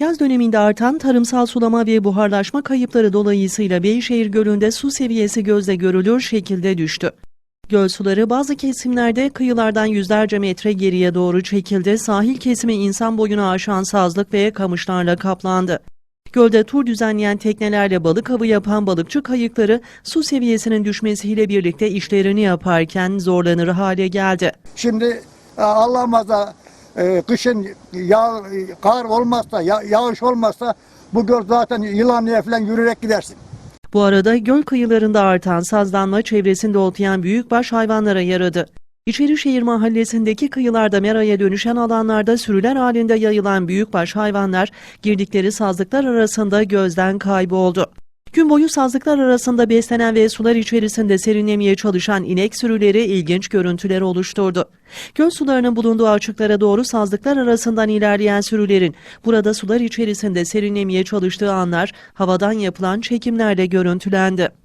Yaz döneminde artan tarımsal sulama ve buharlaşma kayıpları dolayısıyla Beyşehir Gölü'nde su seviyesi gözle görülür şekilde düştü. Göl suları bazı kesimlerde kıyılardan yüzlerce metre geriye doğru çekildi. Sahil kesimi insan boyunu aşan sazlık ve kamışlarla kaplandı. Gölde tur düzenleyen teknelerle balık avı yapan balıkçı kayıkları su seviyesinin düşmesiyle birlikte işlerini yaparken zorlanır hale geldi. Şimdi e, Allah muhafaza e, kışın yağ, kar olmazsa, ya- yağış olmazsa bu göl zaten yılanlıya falan yürüyerek gidersin. Bu arada göl kıyılarında artan sazlanma çevresinde otlayan büyükbaş hayvanlara yaradı. İçerişehir mahallesindeki kıyılarda meraya dönüşen alanlarda sürüler halinde yayılan büyükbaş hayvanlar girdikleri sazlıklar arasında gözden kayboldu. Gün boyu sazlıklar arasında beslenen ve sular içerisinde serinlemeye çalışan inek sürüleri ilginç görüntüler oluşturdu. Göl sularının bulunduğu açıklara doğru sazlıklar arasından ilerleyen sürülerin burada sular içerisinde serinlemeye çalıştığı anlar havadan yapılan çekimlerle görüntülendi.